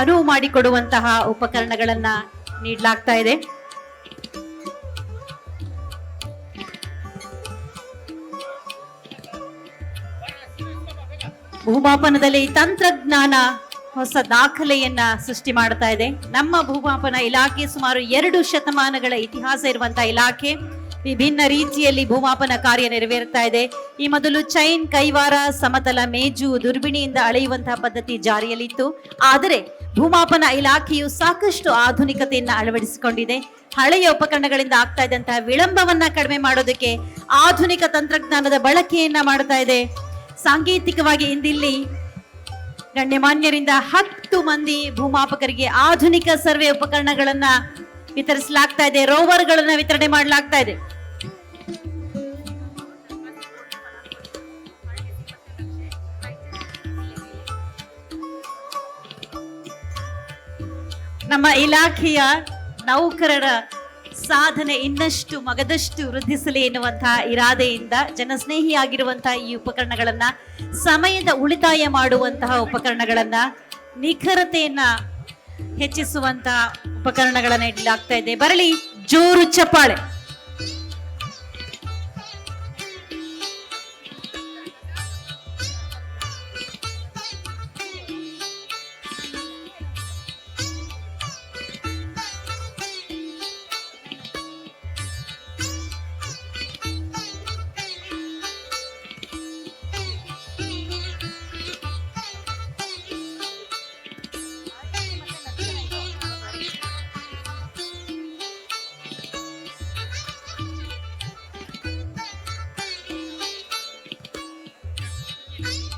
ಅನುವು ಮಾಡಿಕೊಡುವಂತಹ ಉಪಕರಣಗಳನ್ನ ನೀಡಲಾಗ್ತಾ ಇದೆ. ಭೂಮಾಪನದಲ್ಲಿ ತಂತ್ರಜ್ಞಾನ ಹೊಸ ದಾಖಲೆಯನ್ನ ಸೃಷ್ಟಿ ಮಾಡ್ತಾ ಇದೆ. ನಮ್ಮ ಭೂಮಾಪನ ಇಲಾಖೆ ಸುಮಾರು ಎರಡು ಶತಮಾನಗಳ ಇತಿಹಾಸ ಇರುವಂತಹ ಇಲಾಖೆ. ವಿಭಿನ್ನ ರೀತಿಯಲ್ಲಿ ಭೂಮಾಪನ ಕಾರ್ಯ ನೆರವೇರ್ತಾ ಇದೆ. ಈ ಮೊದಲು ಚೈನ್, ಕೈವಾರ, ಸಮತಲ, ಮೇಜು, ದುರ್ಬಿಣಿಯಿಂದ ಅಳೆಯುವಂತಹ ಪದ್ಧತಿ ಜಾರಿಯಲ್ಲಿತ್ತು. ಆದರೆ ಭೂಮಾಪನ ಇಲಾಖೆಯು ಸಾಕಷ್ಟು ಆಧುನಿಕತೆಯನ್ನ ಅಳವಡಿಸಿಕೊಂಡಿದೆ. ಹಳೆಯ ಉಪಕರಣಗಳಿಂದ ಆಗ್ತಾ ಇದ್ದಂತಹ ವಿಳಂಬವನ್ನ ಕಡಿಮೆ ಮಾಡೋದಕ್ಕೆ ಆಧುನಿಕ ತಂತ್ರಜ್ಞಾನದ ಬಳಕೆಯನ್ನ ಮಾಡ್ತಾ ಇದೆ. ಸಾಂಕೇತಿಕವಾಗಿ ಇಂದಿಲ್ಲಿ ಗಣ್ಯಮಾನ್ಯರಿಂದ ಹತ್ತು ಮಂದಿ ಭೂಮಾಪಕರಿಗೆ ಆಧುನಿಕ ಸರ್ವೆ ಉಪಕರಣಗಳನ್ನ ವಿತರಿಸಲಾಗ್ತಾ ಇದೆ. ರೋವರ್ಗಳನ್ನ ವಿತರಣೆ ಮಾಡಲಾಗ್ತಾ ಇದೆ. ನಮ್ಮ ಇಲಾಖೆಯ ನೌಕರರ ಸಾಧನೆ ಇನ್ನಷ್ಟು ಮಗದಷ್ಟು ವೃದ್ಧಿಸಲಿ ಎನ್ನುವಂತಹ ಇರಾದೆಯಿಂದ ಜನಸ್ನೇಹಿಯಾಗಿರುವಂತಹ ಈ ಉಪಕರಣಗಳನ್ನ, ಸಮಯದ ಉಳಿತಾಯ ಮಾಡುವಂತಹ ಉಪಕರಣಗಳನ್ನ, ನಿಖರತೆಯನ್ನ ಹೆಚ್ಚಿಸುವಂತಹ ಉಪಕರಣಗಳನ್ನ ಇಡಲಾಗ್ತಾ ಇದೆ. ಬರಲಿ, ಜೋರು ಚಪ್ಪಾಳೆ. Bye.